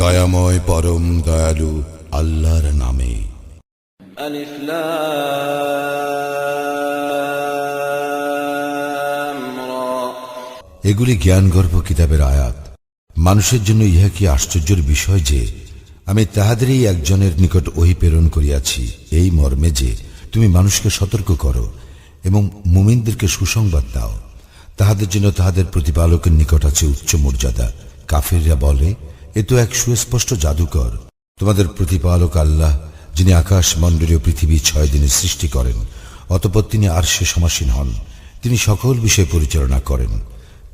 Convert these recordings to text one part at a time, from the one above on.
দয়াময় পরম দয়ালু আল্লাহর নামে। এগুলি জ্ঞানগর্ভ কিতাবের আয়াত। মানুষের জন্য ইহা কি আশ্চর্যের বিষয় যে আমি তাহাদেরই একজনের নিকট ওহি প্রেরণ করিয়াছি এই মর্মে যে তুমি মানুষকে সতর্ক করো এবং মুমিনদেরকে সুসংবাদ দাও। তাহাদের জন্য তাহাদের প্রতিপালকের নিকট আছে উচ্চ মর্যাদা। কাফিররা বলে এ তো এক সুস্পষ্ট জাদুকর। তোমাদের প্রতিপালক আল্লাহ, যিনি আকাশ মণ্ডলীয় পৃথিবী ছয় দিনে সৃষ্টি করেন, অতপর তিনি আর সে সমাসীন হন। তিনি সকল বিষয় পরিচালনা করেন।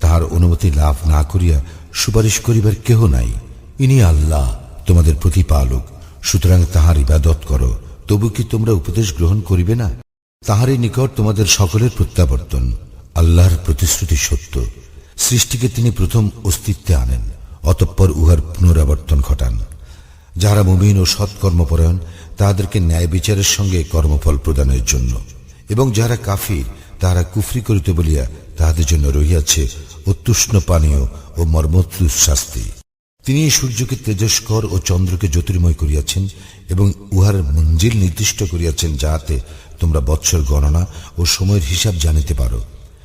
তাহার অনুমতি লাভ না করিয়া সুপারিশ করিবার কেহ নাই। ইনি আল্লাহ, তোমাদের প্রতিপালক। সুতরাং তাহার ইবাদত করো। তবু কি তোমরা উপদেশ গ্রহণ করিবে না? তাহারই নিকট তোমাদের সকলের প্রত্যাবর্তন, আল্লাহর প্রতিশ্রুতি সত্য। সৃষ্টিকে তিনি প্রথম অস্তিত্বে আনেন। অতঃপর উহার পুনরাবর্তন ঘটান। যাহারা মুমিন ও সৎকর্মপরায়ণ তাহাদেরকে ন্যায় বিচারের সঙ্গে কর্মফল প্রদানের জন্য। এবং যারা কাফির, তাহারা কুফরি করিতে বলিয়া তাহাদের জন্য রহিয়াছে অত্যুষ্ণ পানীয় ও মর্মোত্তুষ শাস্তি। তিনি সূর্যকে তেজস্কর ও চন্দ্রকে জ্যোতির্ময় করিয়াছেন এবং উহার মঞ্জিল নির্দিষ্ট করিয়াছেন যাহাতে তোমরা বৎসর গণনা ও সময়ের হিসাব জানিতে পারো।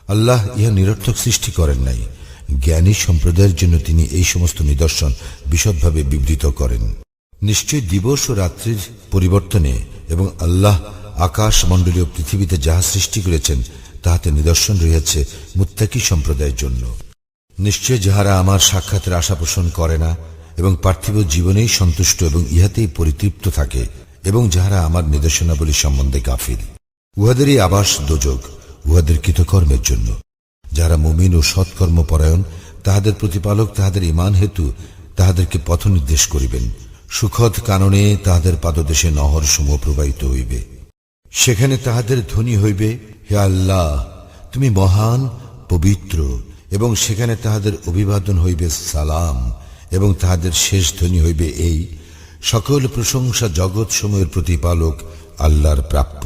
আল্লাহ ইহা নিরর্থক সৃষ্টি করেন নাই। জ্ঞানী সম্প্রদায়ের জন্য তিনি এই সমস্ত নিদর্শন বিশদভাবে বিবৃত করেন। নিশ্চয় দিবস ও রাত্রির পরিবর্তনে এবং আল্লাহ আকাশ মণ্ডলীয় পৃথিবীতে যাহা সৃষ্টি করেছেন, তাহাতে নিদর্শন রয়েছে মুত্তাকি সম্প্রদায়ের জন্য। নিশ্চয় যাহারা আমার সাক্ষাতের আশা পোষণ করে না এবং পার্থিব জীবনেই সন্তুষ্ট এবং ইহাতেই পরিতৃপ্ত থাকে এবং যাহারা আমার নির্দেশনাবলী সম্বন্ধে গাফিল। উহাদেরই আবাস দোজক, উহাদের কৃতকর্মের জন্য। যারা মুমিন ও সৎকর্ম পরায়ণ তাহাদের প্রতিপালক তাহাদের ইমান হেতু তাহাদেরকে পথ নির্দেশ করিবেন। সুখদ কাননে তাহাদের পাদদেশে নহর সমূহ প্রবাহিত হইবে। সেখানে তাহাদের ধ্বনি হইবে, হে আল্লাহ, তুমি মহান, পবিত্র, এবং সেখানে তাহাদের অভিবাদন হইবে সালাম, এবং তাহাদের শেষ ধ্বনি হইবে এই, সকল প্রশংসা জগৎ সময়ের প্রতিপালক আল্লাহর প্রাপ্য।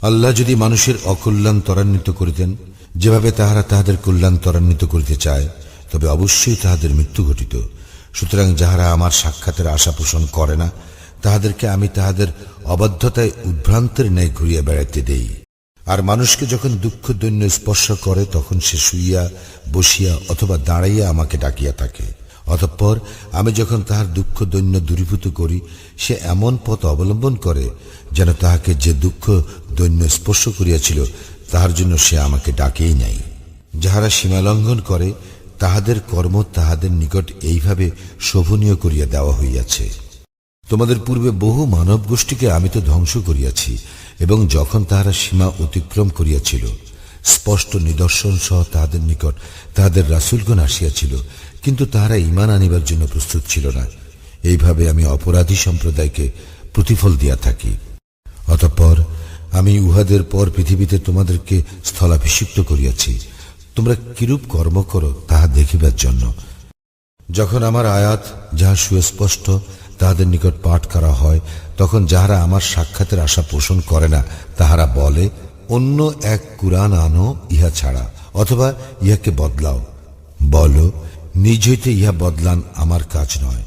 আল্লাহ যদি মানুষের অকল্যাণ ত্বরান্বিত করিতেন যেভাবে তাহারা তাহাদের কল্যাণ ত্বরান্বিত করিতে চায়, তবে অবশ্যই তাহাদের মৃত্যু ঘটিত। সুতরাং যাহারা আমার সাক্ষাতের আশা পোষণ করে না, তাহাদেরকে আমি তাহাদের অবাধ্যতায় উদ্ভ্রান্তের ন্যায় ঘুরিয়া বেড়াইতে দেই। আর মানুষকে যখন দুঃখ দৈন্য স্পর্শ করে, তখন সে শুইয়া, বসিয়া অথবা দাঁড়াইয়া আমাকে ডাকিয়া থাকে। অতঃপর আমি যখন তাহার দুঃখ দৈন্য দূরীভূত করি, সে এমন পথ অবলম্বন করে, যেন তাহাকে যে দুঃখ দৈন্য স্পর্শ করিয়াছিল তাহার জন্য সে আমাকে ডাকেই নাই। যাহারা সীমালঙ্ঘন করে, তাহাদের কর্ম তাহাদের নিকট এইভাবে শোভনীয় করিয়া দেওয়া হইয়াছে। তোমাদের পূর্বে বহু মানব গোষ্ঠীকে আমি তো ধ্বংস করিয়াছি, এবং যখন তাহারা সীমা অতিক্রম করিয়াছিল, স্পষ্ট নিদর্শন সহ তাহাদের নিকট তাহাদের রাসুলগণ আসিয়াছিল, কিন্তু তাহারা ইমান আনিবার জন্য প্রস্তুত ছিল না। এইভাবে আমি অপরাধী সম্প্রদায়কে প্রতিফল দিয়া থাকি। অতঃপর আমি উহাদের পর পৃথিবীতে তোমাদেরকে স্থলাভিষিক্ত করিয়াছি। তোমরা কিরূপ কর্ম করো তাহা দেখিবার জন্য। যখন আমার আয়াত যাহা সুস্পষ্ট তাহাদের নিকট পাঠ করা হয়, তখন যাহারা আমার সাক্ষাতের আশা পোষণ করে না, তাহারা বলে, অন্য এক কুরআন আনো ইহা ছাড়া, অথবা ইহাকে বদলাও। বলো, নিজ হইতে ইহা বদলান আমার কাজ নয়।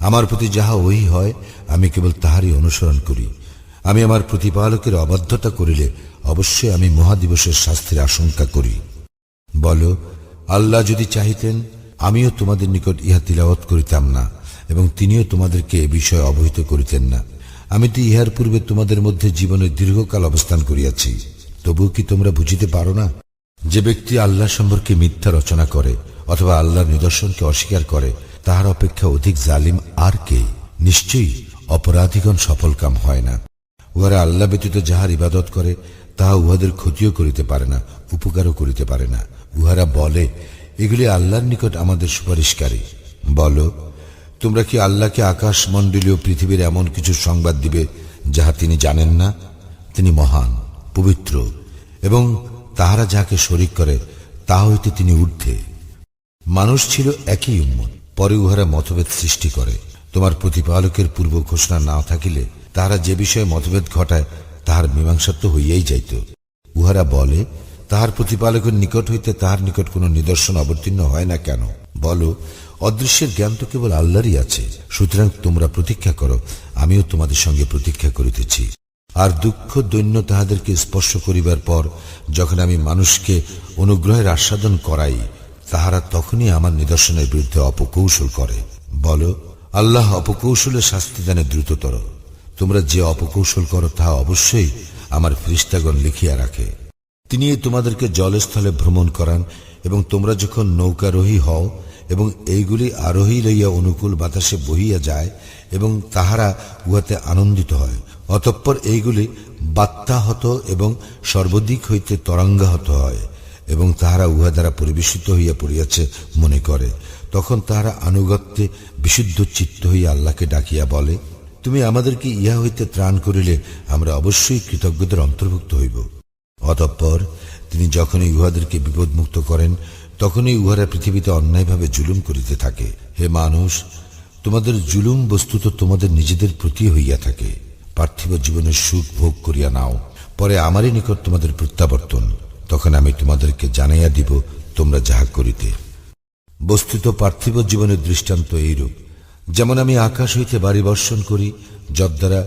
আমার প্রতি যাহা ওই হয়, আমি কেবল তাহারই অনুসরণ করি। আমি আমার প্রতিপালকের অবাধ্যতা করিলে অবশ্যই আমি মহাদিবসের শাস্তির আশঙ্কা করি। বলো, আল্লাহ যদি চাহিতেন, আমিও তোমাদের নিকট ইহা তিলাওয়াত করিতাম না, এবং তিনিও তোমাদেরকে এ বিষয়ে অবহিত করিতেন না। আমি তো ইহার পূর্বে তোমাদের মধ্যে জীবনের দীর্ঘকাল অবস্থান করিয়াছি। তবুও কি তোমরা বুঝিতে পারো না? যে ব্যক্তি আল্লাহ সম্পর্কে মিথ্যা রচনা করে, অথবা আল্লাহর নিদর্শনকে অস্বীকার করে, তাহার অপেক্ষা অধিক জালিম আর কে? নিশ্চয়ই অপরাধীগণ সফল কাম হয় না। উহারা আল্লাহ ব্যতীত যাহার ইবাদত করে, তাহা উহাদের ক্ষতিও করিতে পারে না, উপকারও করিতে পারে না। উহারা বলে, এগুলি আল্লাহর নিকট আমাদের সুপারিশকারী। বলো, তোমরা কি আল্লাহকে আকাশ মণ্ডলীয় পৃথিবীর এমন কিছু সংবাদ দিবে, যাহা তিনি জানেন না? তিনি মহান, পবিত্র, এবং তাহারা যাহাকে শরিক করে, তা হইতে তিনি ঊর্ধ্বে। মানুষ ছিল একই উম্মত, পরে উহারা মতভেদ সৃষ্টি করে। তোমার প্রতিপালকের পূর্ব ঘোষণা না থাকিলে তাহারা যে বিষয়ে মতভেদ ঘটায়, তাহার মীমাংসা তো হইয়াই যাইত। উহারা বলে, তাহার প্রতিপালকের নিকট হইতে তাহার নিকট কোনো নিদর্শন অবতীর্ণ হয় না কেন? বলো, অদৃশ্যের জ্ঞান তো কেবল আল্লাহরই আছে। সুতরাং তোমরা প্রতীক্ষা করো, আমিও তোমাদের সঙ্গে প্রতীক্ষা করিতেছি। আর দুঃখ দৈন্য তাহাদেরকে স্পর্শ করিবার পর, যখন আমি মানুষকে অনুগ্রহের আস্বাদন করাই, তাহারা তখনই আমার নিদর্শনের বিরুদ্ধে অপকৌশল করে। বলো, আল্লাহ অপকৌশলের শাস্তি দানে দ্রুততর। তোমরা যে অপকৌশল করো তাহা অবশ্যই আমার ফ্রিস্তাগণ লিখিয়া রাখে। তিনি তোমাদেরকে জলস্থলে ভ্রমণ করান এবং তোমরা যখন নৌকারোহী হও এবং এইগুলি আরোহী লইয়া অনুকূল বাতাসে বহিয়া যায় এবং তাহারা উহাতে আনন্দিত হয়, অতঃপর এইগুলি বাত্যাহত এবং সর্বদিক হইতে তরঙ্গাহত হয় এবং তাহারা উহা দ্বারা পরিবেশিত হইয়া পড়িয়াছে মনে করে। তখন তাহারা আনুগত্যে বিশুদ্ধ চিত্ত হইয়া আল্লাহকে ডাকিয়া বলে তুমি আমাদেরকে ইহা হইতে ত্রাণ করিলে আমরা অবশ্যই কৃতজ্ঞদের অন্তর্ভুক্ত হইব। অতঃপর তিনি যখনই উহাদেরকে বিপদমুক্ত করেন, তখনই উহারা পৃথিবীতে অন্যায়ভাবে জুলুম করিতে থাকে। হে মানুষ, তোমাদের জুলুম বস্তুত তোমাদের নিজেদের প্রতি হইয়া থাকে। পার্থিব জীবনের সুখ ভোগ করিয়া নাও, পরে আমারই নিকট তোমাদের প্রত্যাবর্তন। তখন আমি তোমাদেরকে জানাইয়া দিব তোমরা যাহা করিতে। বস্তুত পার্থিব জীবনের দৃষ্টান্ত এইরূপ। যেমন আমি আকাশ হইতে বাড়ি বর্ষণ করি, যদ্বারা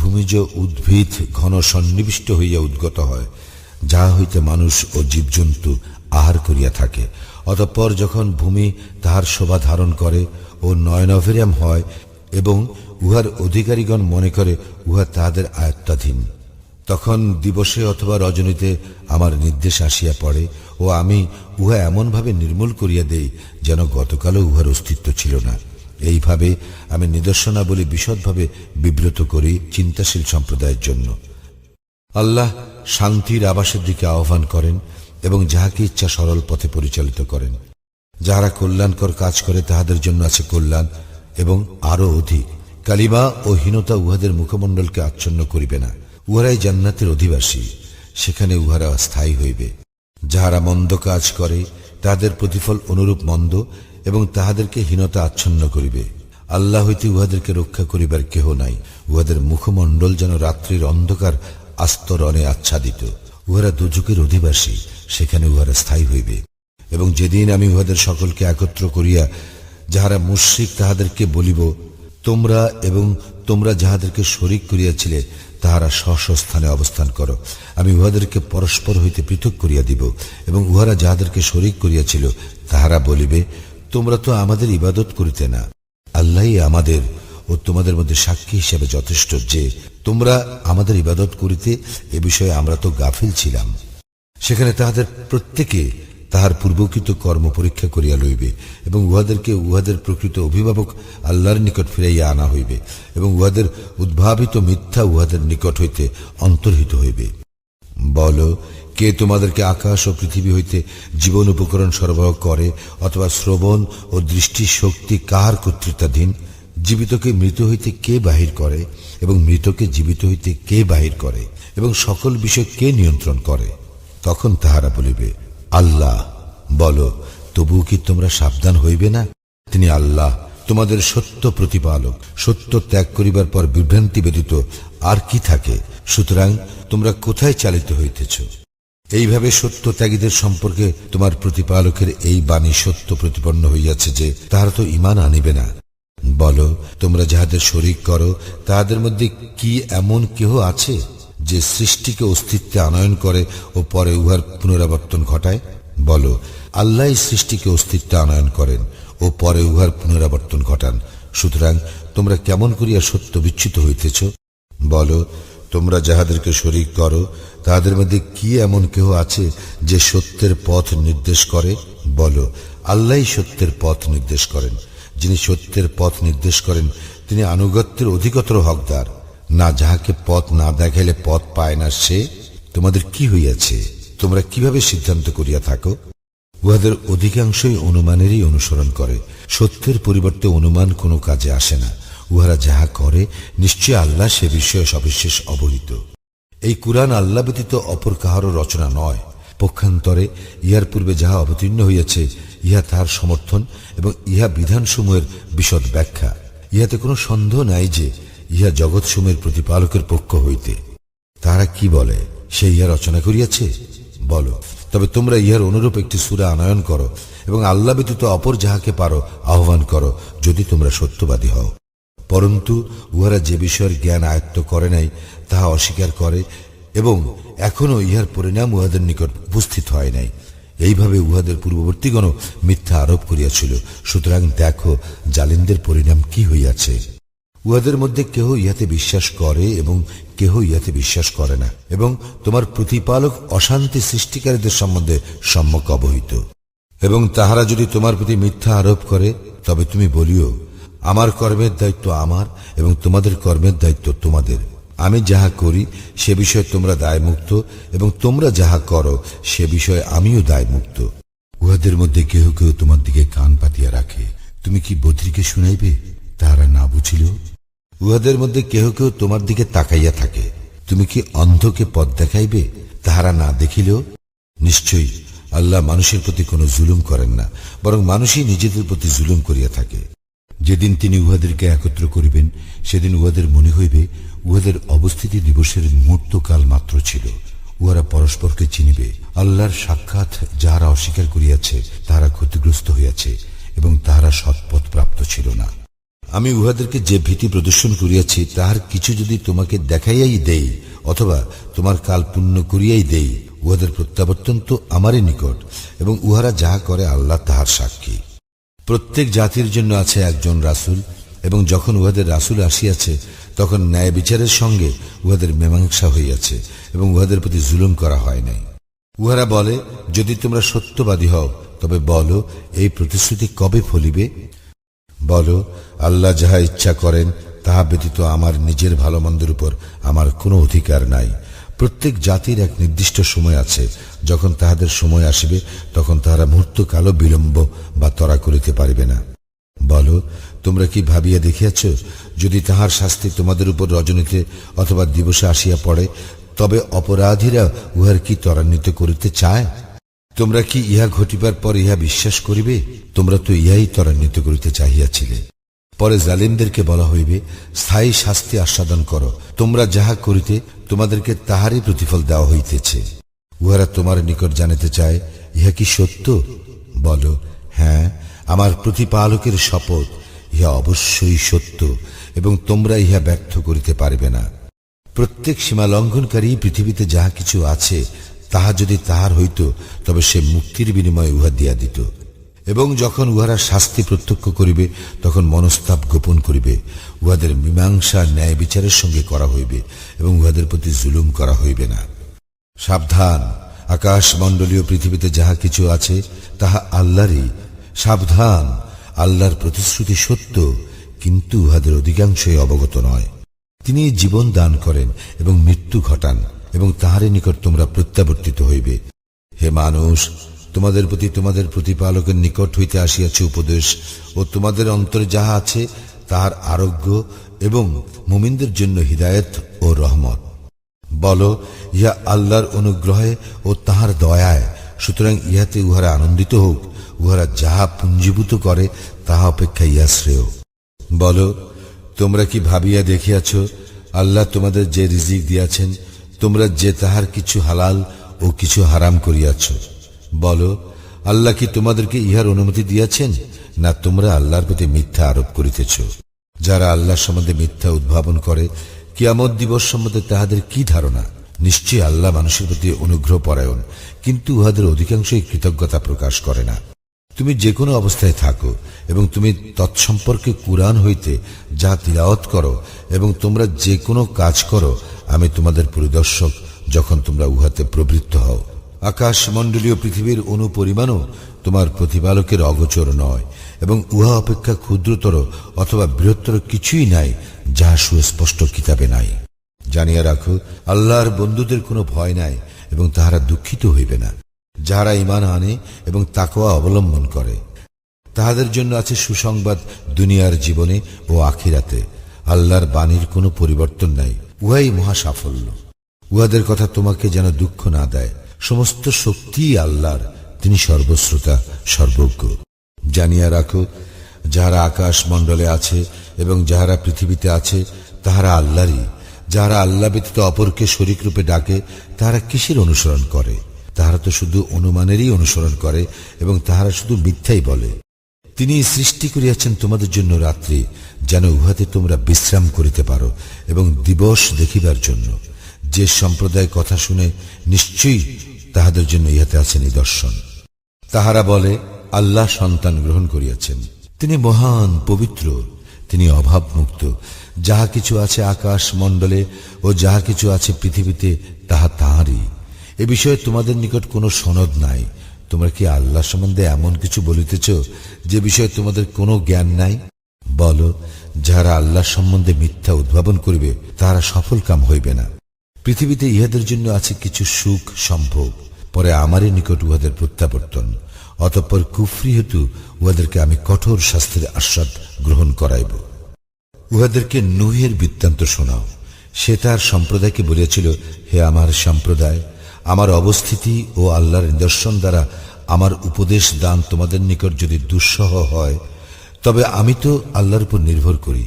ভূমিজ উদ্ভিদ ঘন সন্নিবিষ্ট হইয়া উদ্গত হয়, যাহা হইতে মানুষ ও জীবজন্তু আহার করিয়া থাকে। অতঃপর যখন ভূমি তাহার শোভা ধারণ করে ও নয়নভেরিয়াম হয় এবং উহার অধিকারীগণ মনে করে উহা তাহাদের আয়ত্তাধীন, তখন দিবসে অথবা রজনীতে আমার নির্দেশ আসিয়া পড়ে ও আমি উহা এমনভাবে নির্মূল করিয়া দেই যেন গতকালও উহার অস্তিত্ব ছিল না। এইভাবে আমি নিদর্শনাবলী বিশদভাবে বিব্রত করি চিন্তাশীল সম্প্রদায়ের জন্য। আল্লাহ শান্তির আবাসের দিকে আহ্বান করেন এবং যাহাকে ইচ্ছা সরল পথে পরিচালিত করেন। যাহারা কল্যাণকর কাজ করে তাহাদের জন্য আছে কল্যাণ এবং আরও অধিক। কালিমা ও হীনতা উহাদের মুখমণ্ডলকে আচ্ছন্ন করিবে না। উহারাই জান্নাতের অধিবাসী। সেখানে উহারা স্থায়ী হইবে। যাহারা মন্দ কাজ করে তাহাদের প্রতিফল অনুরূপ মন্দ এবং তাহাদেরকে হীনতা আচ্ছন্ন করিবে। আল্লাহ হইতে উহাদেরকে রক্ষা করিবার কেহ নাই। উহাদের মুখমণ্ডল যেন রাত্রির অন্ধকার আস্তরণে আচ্ছাদিত। উহারা দুযুগের অধিবাসী, সেখানে উহারা স্থায়ী হইবে। এবং যেদিন আমি উহাদের সকলকে একত্র করিয়া যাহারা মুশ্রিক তাহাদেরকে বলিব, তোমরা এবং তোমরা যাহাদেরকে শরিক করিয়াছিলে, তাহারা স্ব স্থানে অবস্থান করো। আমি উহাদেরকে পরস্পর হইতে পৃথক করিয়া দিব এবং উহারা যাহাদেরকে শরিক করিয়াছিল, তাহারা বলিবে তোমরা তো আমাদের ইবাদত করিতে না। আল্লাহই আমাদের ও তোমাদের মধ্যে সাক্ষী হিসেবে যথেষ্ট যে, তোমরা আমাদের ইবাদত করিতে এ বিষয়ে আমরা তো গাফিল ছিলাম। সেখানে তাহাদের প্রত্যেকে তাহার পূর্বকৃত কর্ম পরীক্ষা করিয়া লইবে এবং উহাদেরকে উহাদের প্রকৃত অভিভাবক আল্লাহর নিকট ফিরাইয়া আনা হইবে এবং উহাদের উদ্ভাবিত মিথ্যা উহাদের নিকট হইতে অন্তর্হিত হইবে। বল কে তোমাদেরকে আকাশ ও পৃথিবী হইতে জীবন উপকরণ সরবরাহ করে অথবা শ্রবণ ও দৃষ্টি শক্তি কাহার কর্তৃত্বাধীন? জীবিতকে মৃত হইতে কে বাহির করে এবং মৃতকে জীবিত হইতে কে বাহির করে এবং সকল বিষয় কে নিয়ন্ত্রণ করে? তখন তাহারা বলিবে, আল্লাহ। বলো তবুও কি তোমরা সাবধান হইবে না? তিনি, আল্লাহ, তোমাদের সত্য প্রতিপালক। সত্য ত্যাগ করিবার পর বিভ্রান্তি ব্যতীত আর কি থাকে? সুতরাং তোমরা কোথায় চালিত হইতেছ? এইভাবে সত্য ত্যাগীদের সম্পর্কে তোমার প্রতিপালকের এই বাণী সত্য প্রতিপন্ন হইয়াছে যে তাহারা তো ইমান আনিবে না। বলো, তোমরা যাহাদের শরিক করো, তাহাদের মধ্যে কি এমন কেহ আছে যে সৃষ্টিকে অস্তিত্বে আনয়ন করে ও পরে উহার পুনরাবর্তন ঘটায়? বলো, আল্লাহ সৃষ্টিকে অস্তিত্বে আনয়ন করেন ও পরে উহার পুনরাবর্তন ঘটান। সুতরাং তোমরা কেমন করিয়া সত্য বিচ্যুত হইতেছ? বলো, তোমরা যাহাদেরকে শরিক করো তাহাদের মধ্যে কি এমন কেহ আছে যে সত্যের পথ নির্দেশ করে? বলো আল্লাহ সত্যের পথ নির্দেশ করেন। যিনি সত্যের পথ নির্দেশ করেন, তিনি আনুগত্যের অধিকতর হকদার। না যাহাকে পথ না দেখাইলে পথ পায় না সে, তোমাদের কি হইয়াছে? তোমরা কীভাবে সিদ্ধান্ত করিয়া থাকো? উহাদের অধিকাংশই অনুমানেরই অনুসরণ করে। সত্যের পরিবর্তে অনুমান কোনো কাজে আসে না। উহারা যাহা করে নিশ্চয় আল্লাহ সে বিষয়ে সবিশেষ অবহিত। এই কুরআন আল্লাহ ব্যতীত অপর কাহারও রচনা নয়। পক্ষান্তরে ইহার পূর্বে যাহা অবতীর্ণ হইয়াছে, ইহা তাহার সমর্থন এবং ইহা বিধানসমূহের বিশদ ব্যাখ্যা। ইহাতে কোনো সন্দেহ নাই যে ইহা জগৎসমূহের প্রতিপালকের পক্ষ হইতে। তাহারা কি বলে? সে ইহা রচনা করিয়াছে? বলো। তবে তোমরা ইহার অনুরূপ একটি সুরা আনয়ন করো এবং আল্লাহ ব্যতীত অপর যাহাকে পারো, আহ্বান করো, যদি তোমরা সত্যবাদী হও। পরন্তু উহারা যে বিষয়ের জ্ঞান আয়ত্ত করে নাই, তাহা অস্বীকার করে এবং এখনও ইহার পরিণাম উহাদের নিকট উপস্থিত হয় নাই। এইভাবে উহাদের পূর্ববর্তীগণ মিথ্যা আরোপ করিয়াছিল। সুতরাং দেখো, জালিমদের পরিণাম কি হইয়াছে। উহাদের মধ্যে কেহ ইহাতে বিশ্বাস করে এবং কেহ ইহাতে বিশ্বাস করে না এবং তোমার প্রতিপালক অশান্তি সৃষ্টিকারীদের সম্বন্ধে সম্যক অবহিত। এবং তাহারা যদি তোমার প্রতি মিথ্যা আরোপ করে, তবে তুমি বলিও আমার কর্মের দায়িত্ব আমার এবং তোমাদের কর্মের দায়িত্ব তোমাদের। আমি যাহা করি, সে বিষয়ে তোমরা দায়মুক্ত এবং তোমরা যাহা করো, সে বিষয়ে আমিও দায়মুক্ত। উহাদের মধ্যে কেহ কেউ তোমার দিকে কান পাতিয়া রাখে। তুমি কি বদ্রীকে শুনাইবে? তাহারা না বুঝিল। উহাদের মধ্যে কেহ কেউ তোমার দিকে তাকাইয়া থাকে। তুমি কি অন্ধকে পথ দেখাইবে? তাহারা না দেখিলেও নিশ্চয়ই আল্লাহ মানুষের প্রতি কোনো জুলুম করেন না, বরং মানুষই নিজেদের প্রতি জুলুম করিয়া থাকে। যেদিন তিনি উহাদেরকে একত্র করিবেন, সেদিন উহাদের মনে হইবে, উহাদের অবস্থিতি দিবসের মুহূর্তকাল মাত্র ছিল। উহারা পরস্পরকে চিনিবে। আল্লাহর সাক্ষাৎ যাহারা অস্বীকার করিয়াছে, তাহারা ক্ষতিগ্রস্ত হইয়াছে, এবং তাহারা সৎপথ প্রাপ্ত ছিল না। আমি উহাদেরকে যে ভীতি প্রদর্শন করিয়াছি, তাহার কিছু যদি তোমাকে দেখাইয়াই দেই, অথবা তোমার কাল পূর্ণ করিয়াই দেই, উহাদের প্রত্যাবর্তন তো আমারই নিকট, এবং উহারা যাহা করে আল্লাহ তাহার সাক্ষী। প্রত্যেক জাতির জন্য আছে একজন রাসুল এবং যখন উহাদের রাসুল আসিয়াছে, তখন ন্যায় বিচারের সঙ্গে উহাদের মীমাংসা হইয়াছে এবং উহাদের প্রতি জুলুম করা হয় নাই। উহারা বলে, যদি তোমরা সত্যবাদী হও, তবে বলো, এই প্রতিশ্রুতি কবে ফলিবে? বলো, আল্লাহ যাহা ইচ্ছা করেন, তাহা ব্যতীত আমার নিজের ভালো মন্দের উপর আমার কোনো অধিকার নাই। প্রত্যেক জাতির এক নির্দিষ্ট সময় আছে। যখন তাহাদের সময় আসিবে, তখন তাহারা মুহূর্ত কালো বিলম্ব বা তরা করিতে পারিবে না। বলো, তোমরা কি ভাবিয়া দেখিয়াছ, যদি তাহার শাস্তি তোমাদের উপর রজনীতে অথবা দিবসে আসিয়া পড়ে, তবে অপরাধীরা উহার কি ত্বরান্বিত করিতে চায়? তোমরা কি ইহা ঘটিবার পর ইহা বিশ্বাস করিবে? তোমরা তো ইহাই ত্বরান্বিত করিতে চাহিয়াছিলে। পরে জালিমদেরকে বলা হইবে, স্থায়ী শাস্তি আস্বাদন করো। তোমরা যাহা করিতে তোমাদেরকে তাহারই প্রতিফল দেওয়া হইতেছে। উহারা তোমার নিকট জানিতে চায়, ইহা কি সত্য? বলো হ্যাঁ আমার প্রতিপালকের শপথ ইহা অবশ্যই সত্য, এবং তোমরা ইহা ব্যর্থ করিতে পারবে না। প্রত্যেক সীমা লঙ্ঘনকারী পৃথিবীতে যাহা কিছু আছে, তাহা যদি তাহার হইত, তবে সে মুক্তির বিনিময়ে উহা দিয়া দিত। এবং যখন উহারা শাস্তি প্রত্যক্ষ করিবে, তখন মনস্তাপ গোপন করিবে। উহাদের মীমাংসা ন্যায় বিচারের সঙ্গে করা হইবে এবং উহাদের প্রতি জুলুম করা হইবে না। সাবধান। আকাশ মণ্ডলীয় পৃথিবীতে যাহা কিছু আছে, তাহা আল্লাহরই। সাবধান। আল্লাহর প্রতিশ্রুতি সত্য, কিন্তু উহাদের অধিকাংশই অবগত নয়। তিনি জীবন দান করেন এবং মৃত্যু ঘটান এবং তাহারই নিকট তোমরা প্রত্যাবর্তিত হইবে। হে মানুষ তোমাদের প্রতি তোমাদের প্রতিপালকের নিকট হইতে আসিয়াছে উপদেশ, ও তোমাদের অন্তরে যাহা আছে, তাহার আরোগ্য এবং মুমিনদের জন্য হিদায়ত ও রহমত। বল, ইহা আল্লাহর অনুগ্রহে ও তাহার দয়ায়, সুতরাং ইহাতে উহারা আনন্দিত হোক, উহারা যাহা পুঞ্জীভূত করে, তাহা অপেক্ষা ইহা শ্রেয়। বলো, তোমরা কি ভাবিয়া দেখিয়াছ, আল্লাহ তোমাদের যে রিজিক দিয়াছেন, তোমরা যে তাহার কিছু হালাল ও কিছু হারাম করিয়াছ। বলো, আল্লাহ কি তোমাদেরকে ইহার অনুমতি দিয়াছেন, না তোমরা আল্লাহর প্রতি মিথ্যা আরোপ করিতেছ? যারা আল্লাহ সম্বন্ধে মিথ্যা উদ্ভাবন করে, কিয়ামত দিবস সম্বন্ধে তাহাদের কি ধারণা? নিশ্চয়ই আল্লাহ মানুষের প্রতি অনুগ্রহ পরায়ণ, কিন্তু উহাদের অধিকাংশই কৃতজ্ঞতা প্রকাশ করে না। তুমি যে কোনো অবস্থায় থাকো এবং তুমি তৎসম্পর্কে কুরআন হইতে যা তিলাওয়াত করো এবং তোমরা যে কোনো কাজ করো, আমি তোমাদের পরিদর্শক যখন তোমরা উহাতে প্রবৃত্ত হও। আকাশ মণ্ডলীয় পৃথিবীর অনুপরিমাণও তোমার প্রতিপালকের অগোচর নয়, এবং উহা অপেক্ষা ক্ষুদ্রতর অথবা বৃহত্তর কিছুই নাই যাহা সুস্পষ্ট কিতাবে নাই। জানিয়া রাখো, আল্লাহর বন্ধুদের কোনো ভয় নাই, এবং তাহারা দুঃখিত হইবে না। যাহারা ইমান আনে এবং তাকোয়া অবলম্বন করে, তাহাদের জন্য আছে সুসংবাদ দুনিয়ার জীবনে ও আখিরাতে। আল্লাহর বাণীর কোনো পরিবর্তন নাই, উহাই মহা সাফল্য উহাদের কথা তোমাকে যেন দুঃখ না দেয় সমস্ত শক্তি আল্লাহর, তিনি সর্বশ্রোতা, সর্বজ্ঞ। জানিয়া রাখো, যাহারা আকাশ মণ্ডলে আছে এবং যাহারা পৃথিবীতে আছে, তাহারা আল্লাহরই। যাহারা আল্লাহ ব্যতীত অপরকে শরিক রূপে ডাকে, তাহারা কিসের অনুসরণ করে? তাহারা তো শুধু অনুমানেরই অনুসরণ করে এবং তাহারা শুধু মিথ্যাই বলে। তিনি সৃষ্টি করিয়াছেন তোমাদের জন্য রাত্রি, যেন উহাতে তোমরা বিশ্রাম করিতে পারো এবং দিবস দেখিবার জন্য। যে সম্প্রদায় কথা শুনে নিশ্চয়ই তাহাদের জন্য ইহাতে আছে নিদর্শন। তাহারা বলে, আল্লাহ সন্তান গ্রহণ করিয়াছেন। তিনি মহান, পবিত্র, তিনি অভাবমুক্ত। যাহা কিছু আছে আকাশ মণ্ডলে ও যাহা কিছু আছে পৃথিবীতে, তাহা তাহারই। এ বিষয়ে তোমাদের নিকট কোনো সনদ নাই। তোমরা কি আল্লাহ সম্বন্ধে এমন কিছু বলিতেছ, যে বিষয়ে তোমাদের কোনো জ্ঞান নাই? বলো, যাহারা আল্লাহ সম্বন্ধে মিথ্যা উদ্ভাবন করিবে, তাহারা সফল কাম হইবে না। পৃথিবীতে ইহাদের জন্য আছে কিছু সুখ সম্ভোগ। পরে আমারই নিকট উহাদের প্রত্যাবর্তন। অতঃপর কুফরি হেতু উহাদেরকে আমি কঠোর শাস্তির আস্বাদ গ্রহণ করাইব। উহাদেরকে নুহের বৃত্তান্ত শোনাও। সে তার সম্প্রদায়কে বলিয়াছিল, হে আমার সম্প্রদায়, আমার অবস্থিতি ও আল্লাহর নিদর্শন দ্বারা আমার উপদেশ দান তোমাদের নিকট যদি দুঃসহ হয়, তবে আমি তো আল্লাহর উপর নির্ভর করি।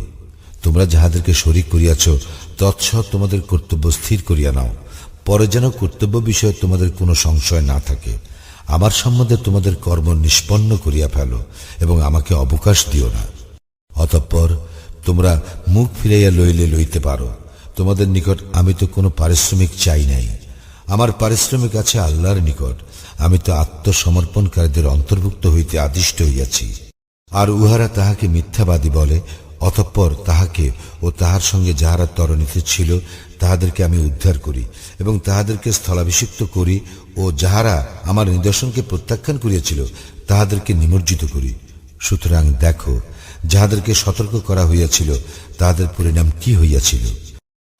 তোমরা যাহাদেরকে শরিক করিয়াছ তৎসৎ তোমাদের কর্তব্য স্থির করিয়া নাও। পরে যেন কর্তব্য বিষয়ে তোমাদের কোনো সংশয় না থাকে। আমার সম্বন্ধে তোমাদের কর্ম নিষ্পন্ন করিয়া ফেলো এবং আমাকে অবকাশ দিও না। অতঃপর তোমরা মুখ ফিরাইয়া লইলে লইতে পারো। তোমাদের নিকট আমি তো কোনো পারিশ্রমিক চাই নাই। আমার পারিশ্রমিক আছে আল্লাহর নিকট। আমি তো আত্মসমর্পণকারীদের অন্তর্ভুক্ত হইতে আদিষ্ট হইয়াছি। আর উহারা তাহাকে মিথ্যাবাদী বলে অতঃপর তাহাকে ও তাহার সঙ্গে যাহারা তরণীতে ছিল, তাহাদেরকে আমি উদ্ধার করি এবং তাহাদেরকে স্থলাভিষিক্ত করি ও যাহারা আমার নিদর্শনকে প্রত্যাখ্যান করিয়াছিল, তাহাদেরকে নিমজ্জিত করি। সুতরাং দেখো, যাহাদেরকে সতর্ক করা হইয়াছিল, তাহাদের পরিণাম কি হইয়াছিল?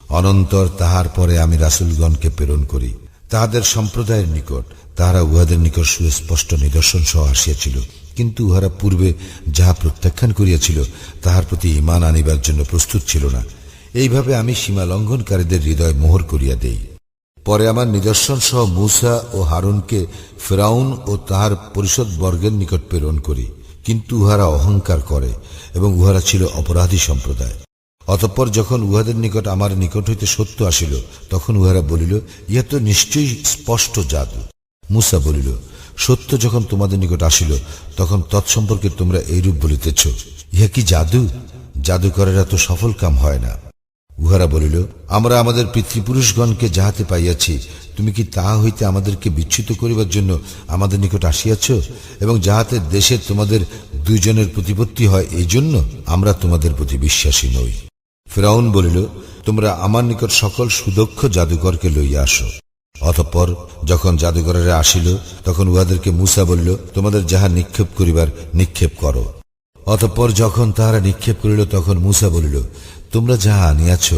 অনন্তর তাহার পরে আমি রাসুলগণকে প্রেরণ করি। তাহাদের সম্প্রদায়ের নিকট, তাহারা উহাদের নিকট সুস্পষ্ট নিদর্শন সহ আসিয়াছিল। কিন্তু উহারা পূর্বে যাহা প্রত্যাখ্যান করিয়াছিল, তাহার প্রতি ইমান আনিবার জন্য প্রস্তুত ছিল না। এইভাবে আমি সীমা লঙ্ঘনকারীদের হৃদয় মোহর করিয়া দেই। পরে আমার নিদর্শন সহ মূসা ও হারুনকে ফেরাউন ও তাহার পরিষদ বর্গের নিকট প্রেরণ করি। কিন্তু উহারা অহংকার করে এবং উহারা ছিল অপরাধী সম্প্রদায়। অতঃপর যখন উহাদের নিকট আমার নিকট হইতে সত্য আসিল, তখন উহারা বলিল, ইহা তো নিশ্চয়ই স্পষ্ট জাদু। মুসা বলিল সত্য যখন তোমাদের নিকট আসিল, তখন তৎসম্পর্কে তোমরা এইরূপ বলিতেছ, ইহা কি জাদু? জাদুকরেরা তো সফল কাম হয় না। উহারা বলিল, আমরা আমাদের পিতৃপুরুষগণকে যাহাতে পাইয়াছি, তুমি কি তাহা হইতে আমাদেরকে বিচ্যুত করিবার জন্য আমাদের নিকট আসিয়াছ? এবং যাহাতে দেশে তোমাদের দুইজনের প্রতিপত্তি হয় এই জন্য আমরা তোমাদের প্রতি বিশ্বাসী নই। ফেরাউন বলিল, তোমরা আমার নিকট সকল সুদক্ষ জাদুকরকে লইয়া আসো। অতঃপর যখন জাদুকরেরা আসিল, তখন উহাদেরকে মুসা বলিল, তোমাদের যাহা নিক্ষেপ করিবার, নিক্ষেপ করো। অতঃপর যখন তাহারা নিক্ষেপ করিল, তখন মুসা বলিল, তোমরা যাহা আনিয়াছ,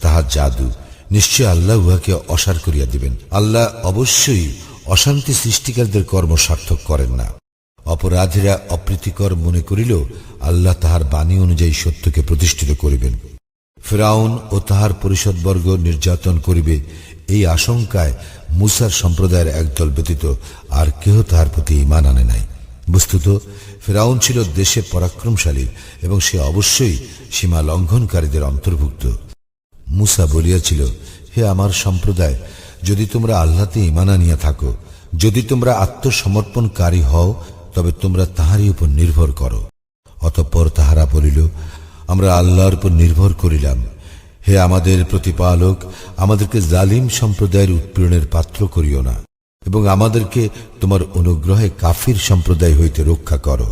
তাহা জাদু। নিশ্চয় আল্লাহ উহাকে অসার করিয়া দিবেন। আল্লাহ অবশ্যই অশান্তি সৃষ্টিকারীদের কর্ম সার্থক করেন না। অপরাধীরা অপ্রীতিকর মনে করিল, আল্লাহ তাহার বাণী অনুযায়ী সত্যকে প্রতিষ্ঠিত করিবেন। ফেরাউন ও তাহার পরিষদবর্গ নির্যাতন করিবে এই আশঙ্কায় মুসার সম্প্রদায়ের একদল ব্যতীত আর কেহ তাহার প্রতি ইমান আনে নাই। বস্তুত, ফেরাউন ছিল দেশে পরাক্রমশালী এবং সে অবশ্যই সীমা লঙ্ঘনকারীদের অন্তর্ভুক্ত। মুসা বলিয়াছিল, হে আমার সম্প্রদায়, যদি তোমরা আল্লাহতে ইমান আনিয়া থাকো, যদি তোমরা আত্মসমর্পণকারী হও, তবে তোমরা তাহারই উপর নির্ভর করো। অতঃপর তাহারা বলিল, আমরা আল্লাহর উপর নির্ভর করিলাম। হে আমাদের প্রতিপালক, আমাদেরকে জালিম সম্প্রদায়ের উৎপীড়নের পাত্র করিও না, এবং আমাদেরকে তোমার অনুগ্রহে কাফির সম্প্রদায় হইতে রক্ষা করো।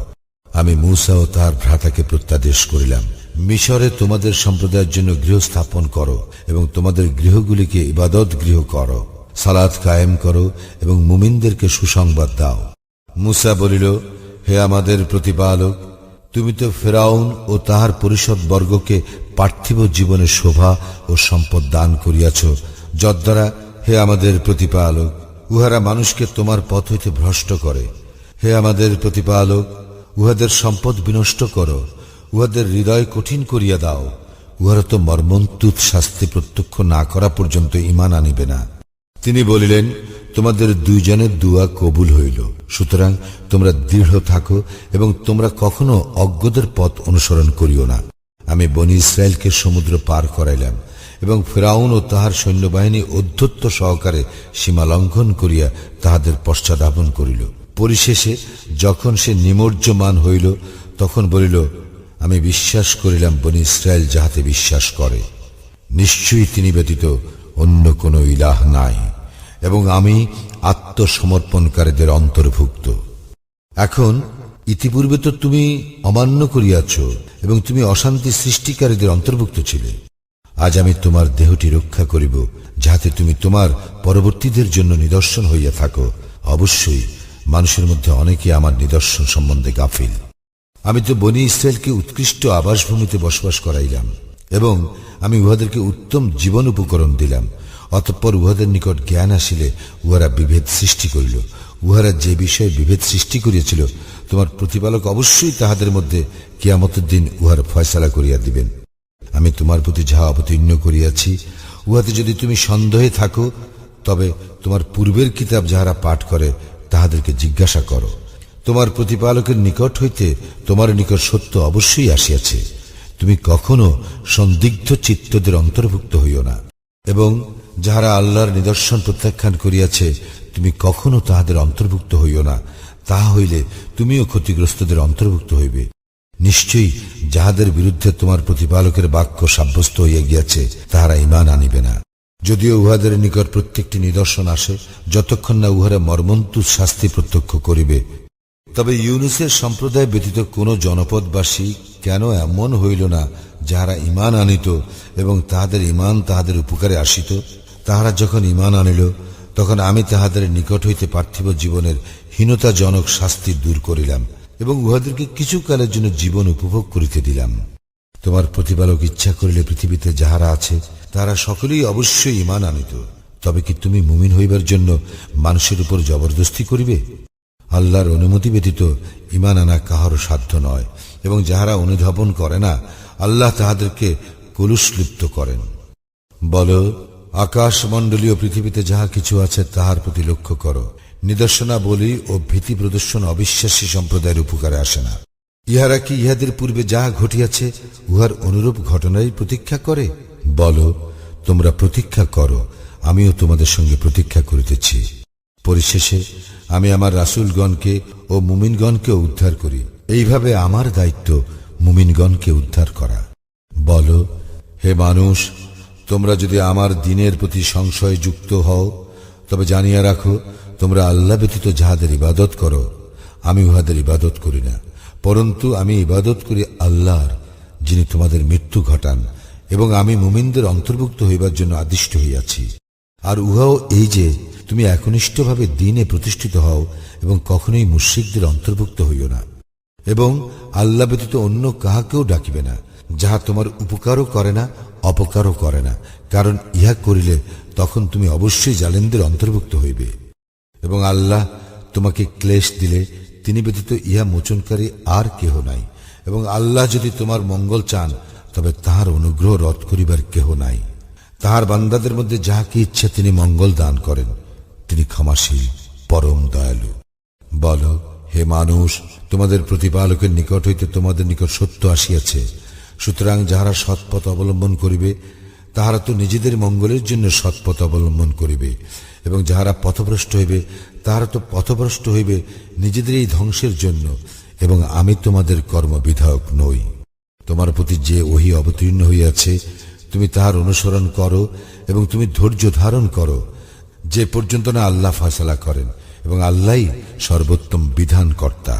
আমি মূসা ও তার ভ্রাতাকে প্রত্যাদেশ করিলাম, মিশরে তোমাদের সম্প্রদায়ের জন্য গৃহ স্থাপন করো, এবং তোমাদের গৃহগুলিকে ইবাদত গৃহ করো সালাদ কায়েম করো, এবং মুমিনদেরকে সুসংবাদ দাও। মুসা বলিল, হে আমাদের প্রতিপালক, তুমি তো ফেরাউন ও তাহার পরিষদ বর্গকে পার্থিব জীবনে শোভা ও সম্পদ দান করিয়াছ। যদ্বারা হে আমাদের প্রতিপালক, উহারা মানুষকে তোমার পথ হইতে ভ্রষ্ট করে। হে আমাদের প্রতিপালক, উহাদের সম্পদ বিনষ্ট করো। উহাদের হৃদয় কঠিন করিয়া দাও। উহারা তো মর্মন্তুত শাস্তি প্রত্যক্ষ না করা পর্যন্ত ইমান আনিবে না। তিনি বলিলেন, তোমাদের দুইজনের দুয়া কবুল হইল। সুতরাং তোমরা দৃঢ় থাকো এবং তোমরা কখনো অজ্ঞদের পথ অনুসরণ করিও না। আমি বনি ইসরায়েলকে সমুদ্র পার করাইলাম এবং ফেরাউন ও তাহার সৈন্যবাহিনী অধ্যত্ত সহকারে সীমা লঙ্ঘন করিয়া তাহাদের পশ্চাদাপন করিল। পরিশেষে যখন সে নিমজ্জমান হইল, তখন বলিল, আমি বিশ্বাস করিলাম বনি ইসরায়েল যাহাতে বিশ্বাস করে। নিশ্চয়ই তিনি ব্যতীত অন্য কোনো ইলাহ নাই এবং আমি আত্মসমর্পণকারীদের অন্তর্ভুক্ত। এখন ইতিপূর্বে তো তুমি অমান্য করিয়াছ এবং তুমি অশান্তি সৃষ্টিকারীদের অন্তর্ভুক্ত ছিলে। আজ আমি তোমার দেহটি রক্ষা করিব, যাহাতে তুমি তোমার পরবর্তীদের জন্য নিদর্শন হইয়া থাকো। অবশ্যই মানুষের মধ্যে অনেকে আমার নিদর্শন সম্বন্ধে গাফিল। আমি তো বনি ইসরায়েলকে উৎকৃষ্ট আবাসভূমিতে বসবাস করাইলাম এবং আমি উহাদেরকে উত্তম জীবন উপকরণ দিলাম। অতঃপর উহাদের নিকট জ্ঞান আসিলে উহারা বিভেদ সৃষ্টি করিল। উহারা যে বিষয়ে বিভেদ সৃষ্টি করিয়াছিল, তোমার প্রতিপালক অবশ্যই তাহাদের মধ্যে কিয়ামতের দিন উহার ফয়সালা করিয়া দিবেন। আমি তোমার প্রতি যাহা অবতীর্ণ করিয়াছি, উহাতে যদি তুমি সন্দেহে থাকো, তবে তোমার পূর্বের কিতাব যাহারা পাঠ করে, তাহাদেরকে জিজ্ঞাসা করো। তোমার প্রতিপালকের নিকট হইতে তোমার নিকট সত্য অবশ্যই আসিয়াছে। তুমি কখনো সন্দিগ্ধ চিত্তদের অন্তর্ভুক্ত হইও না। এবং যাহারা আল্লাহর নিদর্শন প্রত্যাখ্যান করিয়াছে, তুমি কখনো তাহাদের অন্তর্ভুক্ত হইও না। তাহা হইলে তুমিও ক্ষতিগ্রস্তদের অন্তর্ভুক্ত হইবে। নিশ্চয়ই যাহাদের বিরুদ্ধে তোমার প্রতিপালকের বাক্য সাব্যস্ত হইয়া গিয়াছে, তাহারা ইমান আনিবে না। যদিও উহাদের নিকট প্রত্যেকটি নিদর্শন আসে, যতক্ষণ না উহারা মর্মন্তু শাস্তি প্রত্যক্ষ করিবে। তবে ইউনুসের সম্প্রদায় ব্যতীত কোন জনপদবাসী কেন এমন হইল না, যাহারা ইমান আনিত এবং তাহাদের ইমান তাহাদের উপকারে আসিত? তাহারা যখন ইমান আনিল, তখন আমি তাহাদের নিকট হইতে পার্থিব জীবনের হীনতাজনক শাস্তি দূর করিলাম। এবং উহাদেরকে কিছু কালের জন্য জীবন উপভোগ করিতে দিলাম। তোমার প্রতিপালক ইচ্ছা করিলে পৃথিবীতে যাহারা আছে তারা সকলেই অবশ্যই ইমান আনিত। তবে কি তুমি মুমিন হইবার জন্য মানুষের উপর জবরদস্তি করিবে? আল্লাহর অনুমতি ব্যতীত ইমান আনা কাহারও সাধ্য নয়, এবং যাহারা অনুধাবন করে না, আল্লাহ তাহাদেরকে কলুষলিপ্ত করেন। বল, আকাশমণ্ডলীয় পৃথিবীতে যাহা কিছু আছে, তাহার প্রতি লক্ষ্য করো। নিদর্শনা বলি ও ভীতি প্রদর্শন অবিশ্বাসী সম্প্রদায়ের উপকারে আসে না। ইহারা কি ইহাদের পূর্বে যাহা ঘটিয়াছে, উহার অনুরূপ ঘটনাই প্রতীক্ষা করে? বল, তোমরা প্রতীক্ষা করো, আমিও তোমাদের সঙ্গে প্রতীক্ষা করিতেছি। পরিশেষে, আমি আমার রাসুলগণকে ও মুমিনগণকে উদ্ধার করি। এইভাবে আমার দায়িত্ব মুমিনগণকে উদ্ধার করা। বল, হে মানুষ, তোমরা যদি আমার দিনের প্রতি সংশয় যুক্ত হও, তবে জানিয়া রাখো তোমরা আল্লাহ ব্যতীত যাহাদের ইবাদত করো, আমি উহাদের ইবাদত করি না। পরন্তু আমি ইবাদত করি আল্লাহর, যিনি তোমাদের মৃত্যু ঘটান, এবং আমি মুমিনদের অন্তর্ভুক্ত হইবার জন্য আদিষ্ট হইয়াছি। আর উহাও এই যে, তুমি একনিষ্ঠভাবে দিনে প্রতিষ্ঠিত হও, এবং কখনোই মুশ্রিকদের অন্তর্ভুক্ত হইও না। এবং আল্লাহ ব্যতীত অন্য কাহাকেও ডাকিবে না, যাহা তোমার উপকারও করে না, অপকারও করে না, কারণ ইহা করিলে তখন তুমি অবশ্যই জালেমদের অন্তর্ভুক্ত হইবে। এবং আল্লাহ তোমাকে ক্লেশ দিলে, তিনি ব্যতীত ইহা মোচনকারী আর কেহ নাই। এবং আল্লাহ যদি তোমার মঙ্গল চান, তবে তাহার অনুগ্রহ রদ করিবার কেহ নাই। তাহার বান্দাদের মধ্যে যাহাকে ইচ্ছা, তিনি মঙ্গল দান করেন। তিনি ক্ষমাশীল, পরম দয়ালু। বল, হে মানুষ, তোমাদের প্রতিপালকের নিকট হইতে তোমাদের নিকট সত্য আসিয়াছে। সুতরাং যাহারা সৎপথ অবলম্বন করিবে, তাহারা তো নিজেদের মঙ্গলের জন্য সৎপথ অবলম্বন করিবে। এবং যাহারা পথভ্রষ্ট হইবে, তাহারা তো পথভ্রষ্ট হইবে নিজেদের এই ধ্বংসের জন্য, এবং আমি তোমাদের কর্ম বিধায়ক নই। তোমার প্রতি যে ওহি অবতীর্ণ হইয়াছে, তুমি তাহার অনুসরণ করো এবং তুমি ধৈর্য ধারণ করো। যে পর্যন্ত না আল্লাহ ফাসলা করেন, এবং আল্লাহ সর্বোত্তম বিধান কর্তা